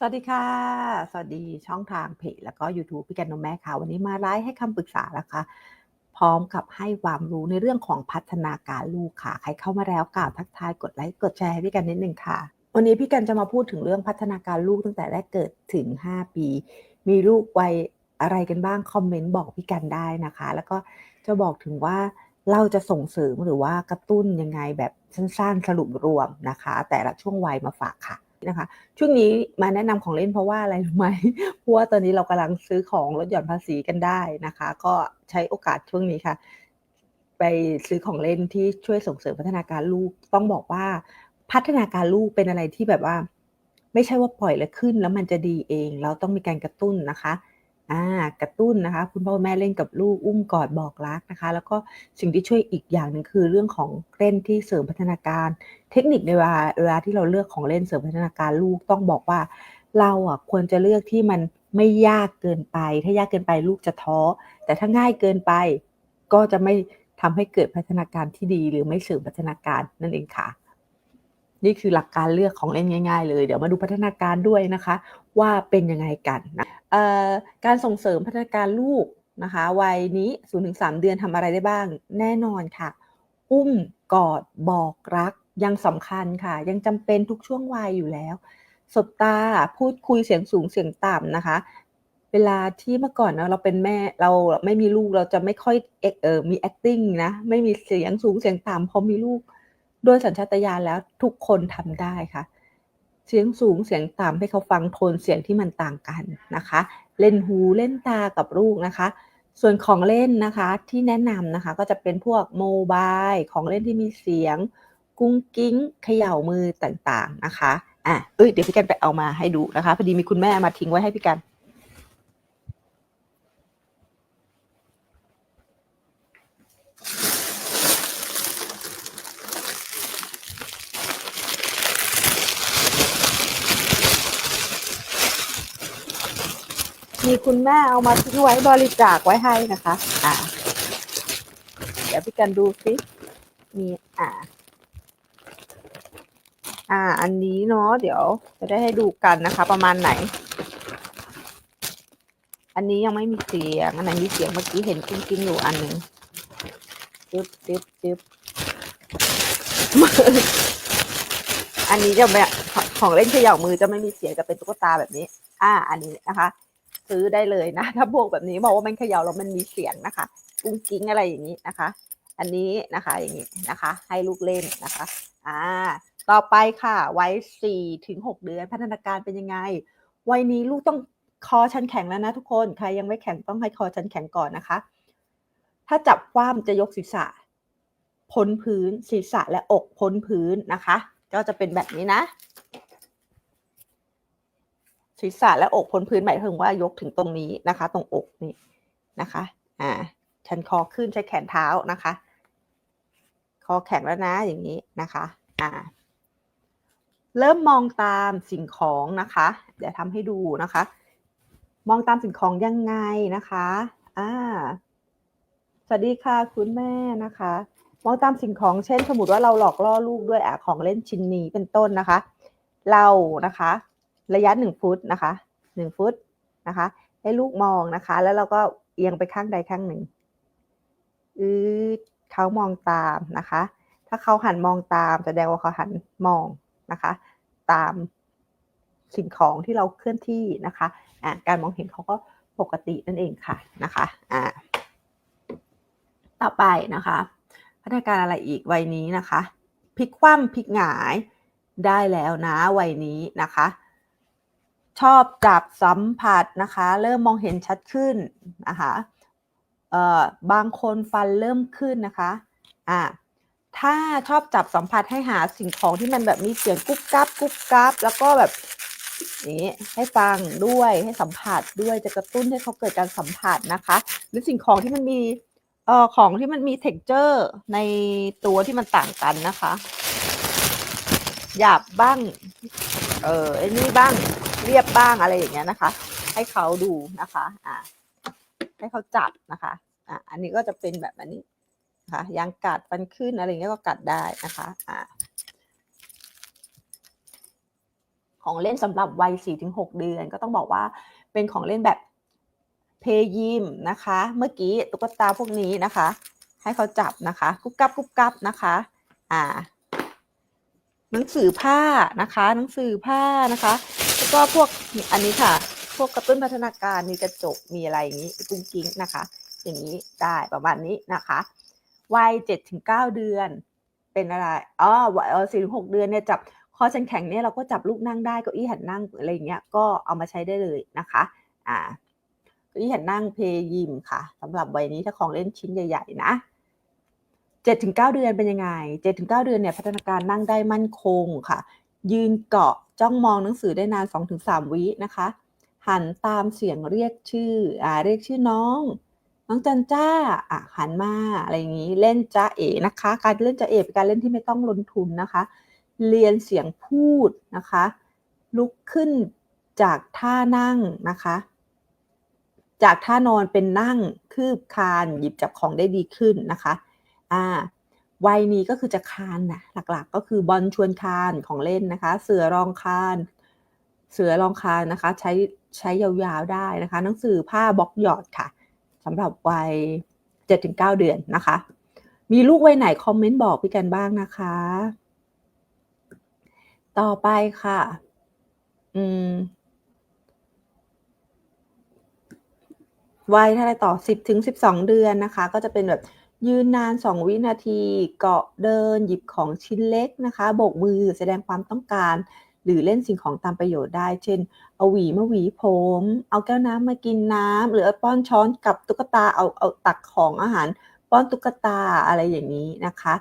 สวัสดีค่ะ สวัสดีช่องทางเพจแล้วก็ยูทูบพี่แกนนมแม่ค่ะ วันนี้มาไลฟ์ให้คำปรึกษานะคะ พร้อมกับให้ความรู้ในเรื่องของพัฒนาการลูกค่ะ ใครเข้ามาแล้วกล่าวทักทายกดไลค์กดแชร์ให้พี่กันนิดนึงค่ะ วันนี้พี่กันจะมาพูดถึงเรื่องพัฒนาการลูกตั้งแต่แรกเกิดถึง 5 ปี มีลูกวัยอะไรกันบ้างคอมเมนต์บอกพี่กันได้นะคะ แล้วก็จะบอกถึงว่าเราจะส่งเสริมหรือว่ากระตุ้นยังไงแบบสั้นๆสรุปรวมนะคะ แต่ละช่วงวัยมาฝากค่ะ นะคะ ช่วงนี้มาแนะนำของเล่นเพราะว่าอะไรรู้ไหมเพราะว่าตอนนี้เรากำลังซื้อของลดหย่อนภาษีกันได้นะคะ ก็ใช้โอกาสช่วงนี้ค่ะ ไปซื้อของเล่นที่ช่วยส่งเสริมพัฒนาการลูก ต้องบอกว่าพัฒนาการลูกเป็นอะไรที่แบบว่า ไม่ใช่ว่าปล่อยแล้วขึ้น แล้วมันจะดีเอง เราต้องมีการกระตุ้นนะคะ อ่ากระตุ้นนะคะ คุณพ่อแม่เล่นกับลูกอุ้มกอดบอกรักนะคะ แล้วก็สิ่งที่ช่วยอีกอย่างหนึ่งคือเรื่องของเล่นที่เสริมพัฒนาการ เทคนิคในเวลาเวลาที่เราเลือกของเล่นเสริมพัฒนาการลูกต้องบอกว่า เราอะควรจะเลือกที่มันไม่ยากเกินไป ถ้ายากเกินไปลูกจะท้อ แต่ถ้าง่ายเกินไป ก็จะไม่ทำให้เกิดพัฒนาการที่ดีหรือไม่เสริมพัฒนาการนั่นเองค่ะนี่คือหลักการเลือกของเล่นง่าย ๆ เลย เดี๋ยวมาดูพัฒนาการด้วยนะคะ ว่าเป็นยังไงกันนะการส่งเสริมพัฒนาการลูกนะคะวัยนี้ 0-3 เดือนทำอะไรได้บ้าง แน่นอนค่ะ อุ้มกอดบอกรักยังสำคัญค่ะ ยังจำเป็นทุกช่วงวัยอยู่แล้ว สบตาพูดคุยเสียงสูงเสียงต่ำนะคะ เวลาที่เมื่อก่อนนะเราเป็นแม่เราไม่มีลูกเราจะไม่ค่อยเออมี acting นะไม่มีเสียงสูงเสียงต่ำพอมีลูก โดยสัญชาตญาณแล้วทุกคนทำได้ค่ะ เสียงสูงเสียงต่ำให้เขาฟังโทนเสียงที่มันต่างกันนะคะ เล่นหูเล่นตากับลูกนะคะ ส่วนของเล่นนะคะที่แนะนำนะคะก็จะเป็นพวกโมบายของเล่นที่มีเสียง กุ้งกิ้งเขย่ามือต่างๆนะคะอะเอ้ยเดี๋ยวพี่กันไปเอามาให้ดูนะคะพอดีมีคุณแม่มาทิ้งไว้ให้พี่กัน มีคุณแม่เอามาทิ้งไว้บริจาคไว้ให้นะคะ อ่า เดี๋ยวพี่กันดูสิมีอ่า อ่า อันนี้เนาะเดี๋ยวจะได้ให้ดูกันนะคะ ประมาณไหน อันนี้ยังไม่มีเสียงอันไหนมีเสียงเมื่อกี้เห็นกิ้งกิ้งอยู่อันหนึ่งจึ๊บจึ๊บจึ๊บอันนี้จะแบบของเล่นเขย่ามือจะไม่มีเสียงจะเป็นตุ๊กตาแบบนี้ อ่า อันนี้นะคะ ซื้อได้เลยนะ ถ้าพวกแบบนี้บอกว่ามันเขย่าแล้วมันมีเสียงนะคะกุ้งกิ้งอะไรอย่างนี้นะคะ อันนี้นะคะอย่างนี้นะคะ ให้ลูกเล่นนะคะอ่าต่อไปค่ะวัยสี่ถึงหกเดือนพัฒนาการเป็นยังไง วัยนี้ลูกต้องคอชันแข็งแล้วนะทุกคนใครยังไม่แข็งต้องให้คอชันแข็งก่อนนะคะ ถ้าจับคว่ำจะยกศีรษะพ้นพื้นศีรษะและอกพ้นพื้นนะคะ ก็จะเป็นแบบนี้นะ ศีรษะและอกพ้นพื้นหมายถึงว่ายกถึงตรงนี้นะคะ ตรงอกนี่นะคะอ่าชันคอขึ้นใช้แขนเท้านะคะ คอแข็งแล้วนะอย่างนี้นะคะอ่าเริ่มมองตามสิ่งของนะคะ เดี๋ยวทำให้ดูนะคะ มองตามสิ่งของยังไงนะคะอ่าสวัสดีค่ะคุณแม่นะคะ มองตามสิ่งของเช่น สมมติว่าเราหลอกล่อลูกด้วยอะของเล่นชิ้นนี้เป็นต้นนะคะ เรานะคะ ระยะหนึ่งฟุตนะคะหนึ่งฟุตนะคะ ให้ลูกมองนะคะ แล้วเราก็เอียงไปข้างใดข้างหนึ่งอือเขามองตามนะคะ ถ้าเขาหันมองตามแสดงว่าเขาหันมองนะคะ ตามสิ่งของที่เราเคลื่อนที่นะคะอ่าการมองเห็นเขาก็ปกตินั่นเองค่ะนะคะอ่าต่อไปนะคะ พัฒนาการอะไรอีกวัยนี้นะคะพลิกคว่ำพลิกหงายได้แล้วนะวัยนี้นะคะ ชอบจับสัมผัสนะคะ เริ่มมองเห็นชัดขึ้นนะคะเอ่อบางคนฟันเริ่มขึ้นนะคะอ่าถ้าชอบจับสัมผัสให้หาสิ่งของที่มันแบบมีเสียงกุ๊บกับกุ๊บกับแล้วก็แบบนี้ให้ฟังด้วยให้สัมผัสด้วยจะกระตุ้นให้เขาเกิดการสัมผัสนะคะ หรือสิ่งของที่มันมีเอ่อของที่มันมีเท็กเจอร์ในตัวที่มันต่างกันนะคะหยาบบ้าง เออไอ้นี่บ้าง เรียบบ้างอะไรอย่างเงี้ยนะคะ ให้เขาดูนะคะอ่าให้เขาจับนะคะอ่าอันนี้ก็จะเป็นแบบอันนี้นะคะยางกัดฟันขึ้นอะไรเงี้ยก็กัดได้นะคะอ่าขของเล่นสำหรับวัย4-6 เดือน ก็ต้องบอกว่าเป็นของเล่นแบบเพยิมนะคะ เมื่อกี้ตุ๊กตาพวกนี้นะคะ ให้เขาจับนะคะกุ๊บกับกุ๊บกับนะคะอ่าหนังสือผ้านะคะ หนังสือผ้านะคะ แล้วก็พวกอันนี้ค่ะ พวกกระตุ้นพัฒนาการมีกระจกมีอะไรอย่างนี้กุ้งกิ้งนะคะ อย่างนี้ได้ประมาณนี้นะคะวัยเจ็ดถึงเก้าเดือนเป็นอะไรอ๋อวัยสี่ถึงหกเดือนเนี่ยจับคอชันแข็งเนี่ยเราก็จับลูกนั่งได้เก้าอี้หันนั่งอะไรอย่างเงี้ยก็เอามาใช้ได้เลยนะคะอ่าเก้าอี้หันนั่งเพย์ยิมค่ะสำหรับวัยนี้ถ้าของเล่นชิ้นใหญ่ ๆ นะเจ็ดถึงเก้าเดือนเป็นยังไงเจ็ดถึงเก้าเดือนเนี่ยพัฒนาการนั่งได้มั่นคงค่ะ ยืนเกาะจ้องมองหนังสือได้นานสองถึงสามวินะคะ หันตามเสียงเรียกชื่ออ่าเรียกชื่อน้อง น้องจันจ้าอะหันมาอะไรอย่างนี้เล่นจ้าเอ๋นะคะ การเล่นจ้าเอ๋เป็นการเล่นที่ไม่ต้องลงทุนนะคะ เรียนเสียงพูดนะคะ ลุกขึ้นจากท่านั่งนะคะ จากท่านอนเป็นนั่งคืบคานหยิบจับของได้ดีขึ้นนะคะ อ่า วัยนี้ก็คือจะคานนะหลักๆ ก็คือบอลชวนคานของเล่นนะคะ เสือรองคานเสือรองคานนะคะ ใช้ใช้ยาวๆได้นะคะ หนังสือผ้าบล็อกหยอดค่ะสำหรับวัย 7-9 เดือนนะคะ มีลูกวัยไหนคอมเมนต์บอกพี่กันบ้างนะคะ ต่อไปค่ะ อืมวัยเท่าไรต่อ 10-12 เดือนนะคะ ก็จะเป็นแบบ ยืนนาน 2 วินาที เกาะเดิน หยิบของชิ้นเล็กนะคะ โบกมือแสดงความต้องการ หรือเล่นสิ่งของตามประโยชน์ได้ เช่น เอาหวีมาหวีผม เอาแก้วน้ำมากินน้ำ หรือเอาป้อนช้อนกับตุ๊กตา เอาเอาตักของอาหาร ป้อนตุ๊กตาอะไรอย่างนี้นะคะ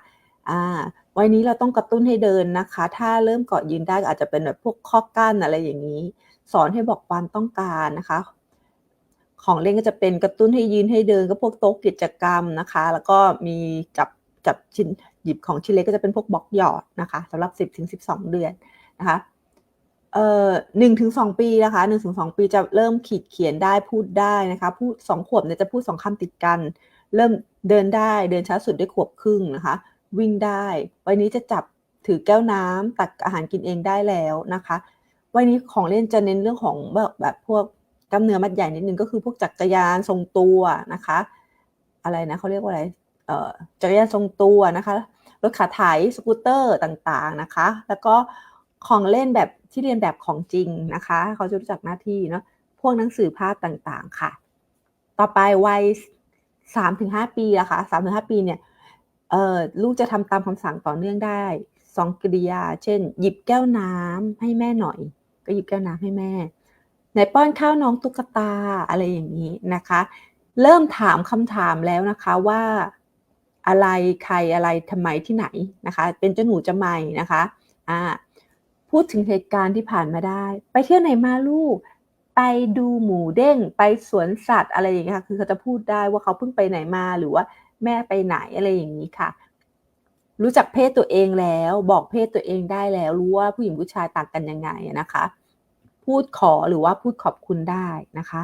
อ่า วัยนี้เราต้องกระตุ้นให้เดินนะคะ ถ้าเริ่มเกาะยืนได้อาจจะเป็นแบบพวกข้อกั้นอะไรอย่างนี้ สอนให้บอกความต้องการนะคะ ของเล่นก็จะเป็นกระตุ้นให้ยืนให้เดินก็พวกโต๊ะกิจกรรมนะคะ แล้วก็มีจับจับชิ้นหยิบของชิ้นเล็กก็จะเป็นพวกบล็อกหยอดนะคะสำหรับ 10-12 เดือนนะคะเอ่อหนึ่งถึงสองปีนะคะหนึ่งถึงสองปีจะเริ่มขีดเขียนได้พูดได้นะคะพูดสองขวบเนี่ยจะพูดสองคำติดกัน เริ่มเดินได้เดินช้าสุดได้ขวบครึ่งนะคะ วิ่งได้วัยนี้จะจับถือแก้วน้ำตักอาหารกินเองได้แล้วนะคะวัยนี้ของเล่นจะเน้นเรื่องของแบบแบบพวก กล้ามเนื้อมัดใหญ่นิดนึงก็คือพวกจักรยานทรงตัวนะคะ อะไรนะเขาเรียกว่าอะไรเอ่อจักรยานทรงตัวนะคะรถขาไถสกูตเตอร์ต่างๆนะคะ แล้วก็ของเล่นแบบที่เรียนแบบของจริงนะคะ เขาจะรู้จักหน้าที่เนาะพวกหนังสือภาพต่างๆค่ะ ต่อไปวัยสามถึงห้าปีละค่ะสามถึงห้าปีเนี่ยเอ่อลูกจะทำตามคำสั่งต่อเนื่องได้สองกริยา เช่น หยิบแก้วน้ำให้แม่หน่อย ก็หยิบแก้วน้ำให้แม่ ไหนป้อนข้าวน้องตุ๊กตาอะไรอย่างนี้นะคะ เริ่มถามคำถามแล้วนะคะว่าอะไรใครอะไรทำไมที่ไหนนะคะ เป็นเจ้าหนูจะไม่นะคะอ่าพูดถึงเหตุการณ์ที่ผ่านมาได้ ไปเที่ยวไหนมาลูก ไปดูหมูเด้ง ไปสวนสัตว์อะไรอย่างเงี้ยค่ะ คือเขาจะพูดได้ว่าเขาเพิ่งไปไหนมาหรือว่าแม่ไปไหนอะไรอย่างนี้ค่ะ รู้จักเพศตัวเองแล้ว บอกเพศตัวเองได้แล้ว รู้ว่าผู้หญิงผู้ชายต่างกันยังไงนะคะ พูดขอหรือว่าพูดขอบคุณได้นะคะ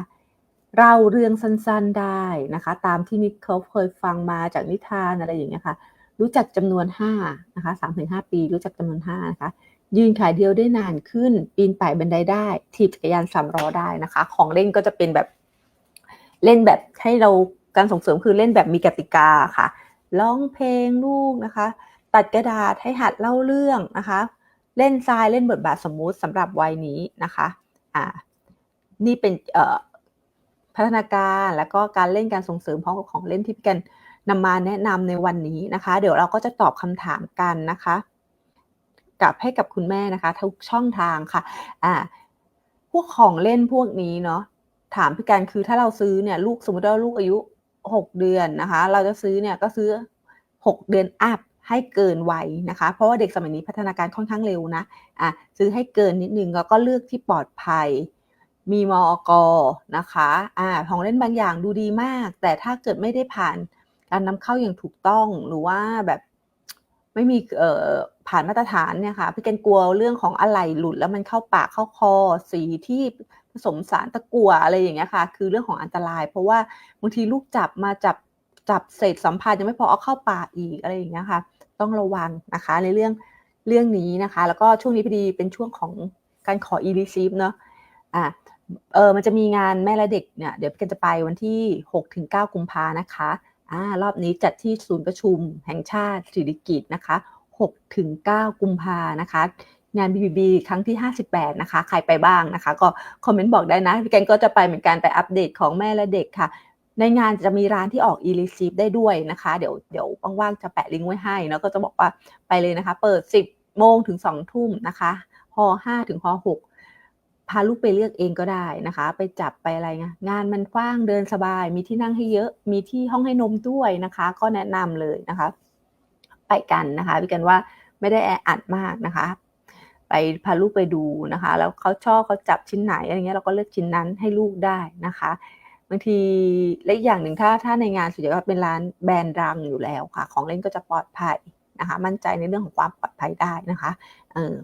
เราเรื่องสั้นๆได้นะคะ ตามที่นิดเขาเคยฟังมาจากนิทานอะไรอย่างเงี้ยค่ะ รู้จักจำนวน5นะคะ3-5ปี รู้จักจำนวน5นะคะ ยืนขายเดียวได้นานขึ้น ปีนป่ายบันไดได้ ถีบจักรยานสามล้อได้นะคะ ของเล่นก็จะเป็นแบบเล่นแบบให้เราการส่งเสริมคือเล่นแบบมีกติกาค่ะร้องเพลงลูกนะคะ ตัดกระดาษให้หัดเล่าเรื่องนะคะ เล่นทรายเล่นบทบาทสมมุติสำหรับวัยนี้นะคะอ่านี่เป็นเอ่อพัฒนาการแล้วก็การเล่นการส่งเสริมพร้อมกับของเล่นที่พี่กันนำมาแนะนำในวันนี้นะคะ เดี๋ยวเราก็จะตอบคำถามกันนะคะ กับให้กับคุณแม่นะคะทุกช่องทางค่ะอ่าพวกของเล่นพวกนี้เนาะถามพี่กันคือถ้าเราซื้อเนี่ยลูกสมมติว่าลูกอายุหกเดือนนะคะ เราจะซื้อเนี่ยก็ซื้อหกเดือนอัพ ให้เกินวัยนะคะ เพราะว่าเด็กสมัยนี้พัฒนาการค่อนข้างเร็วนะอะซื้อให้เกินนิดนึงแล้วก็เลือกที่ปลอดภัย มีมอกนะคะอ่าของเล่นบางอย่างดูดีมาก แต่ถ้าเกิดไม่ได้ผ่านการนำเข้าอย่างถูกต้องหรือว่าแบบไม่มีเอ่อผ่านมาตรฐานเนี่ยค่ะพี่แกนกลัวเรื่องของอะไหล่หลุดแล้วมันเข้าปากเข้าคอสีที่ผสมสารตะกั่วอะไรอย่างเงี้ยค่ะ คือเรื่องของอันตราย เพราะว่าบางทีลูกจับมาจับ จับเศษสัมผัสยังไม่พอเอาเข้าปากอีกอะไรอย่างเงี้ยค่ะ ต้องระวังนะคะในเรื่องเรื่องนี้นะคะ แล้วก็ช่วงนี้พอดีเป็นช่วงของการขอ e-receipt เนาะอะเออมันจะมีงานแม่และเด็กเนี่ยเดี๋ยวกันจะไปวันที่6ถึง9กุมภานะคะอ่ารอบนี้จัดที่ศูนย์ประชุมแห่งชาติสิริกิตนะคะ6ถึง9กุมภานะคะ งาน BBB ครั้งที่ 58 นะคะ ใครไปบ้างนะคะ ก็คอมเมนต์บอกได้นะพี่แกนก็จะไปเหมือนกันไปอัปเดตของแม่และเด็กค่ะ ในงานจะมีร้านที่ออก e-receipt ได้ด้วยนะคะ เดี๋ยวเดี๋ยวว่างๆจะแปะลิงก์ไว้ให้แล้วก็จะบอกว่าไปเลยนะคะ เปิด 10 โมงถึง 2 ทุ่มนะคะฮ5ถึงฮ6พาลูกไปเลือกเองก็ได้นะคะ ไปจับไปอะไรงงานมันกว้างเดินสบาย มีที่นั่งให้เยอะ มีที่ห้องให้นมด้วยนะคะ ก็แนะนำเลยนะคะ ไปกันนะคะพี่กันว่าไม่ได้แออัดมากนะคะ ไปพาลูกไปดูนะคะ แล้วเขาชอบเขาจับชิ้นไหนอะไรเงี้ยเราก็เลือกชิ้นนั้นให้ลูกได้นะคะางทีและอีกอย่างหนึ่งถ้าถ้าในงานส่วนใหญ่ก็เป็นร้านแบรนด์ดังอยู่แล้วค่ะ ของเล่นก็จะปลอดภัยนะคะ มั่นใจในเรื่องของความปลอดภัยได้นะคะเออ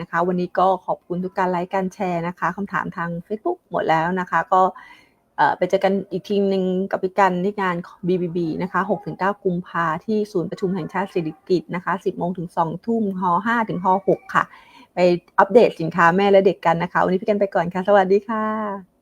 นะคะ วันนี้ก็ขอบคุณทุกการไลค์การแชร์นะคะคำถามทาง Facebook หมดแล้วนะคะ ก็ไปเจอกันอีกทีหนึ่งกับพี่กันที่งาน BBB นะคะ 6-9 กุมภาที่ศูนย์ประชุมแห่งชาติสิริกิตนะคะ 10โมงถึง2ทุ่มฮ5ถึงฮ6ค่ะ ไปอัปเดตสินค้าแม่และเด็กกันนะคะ วันนี้พี่กันไปก่อนค่ะ สวัสดีค่ะ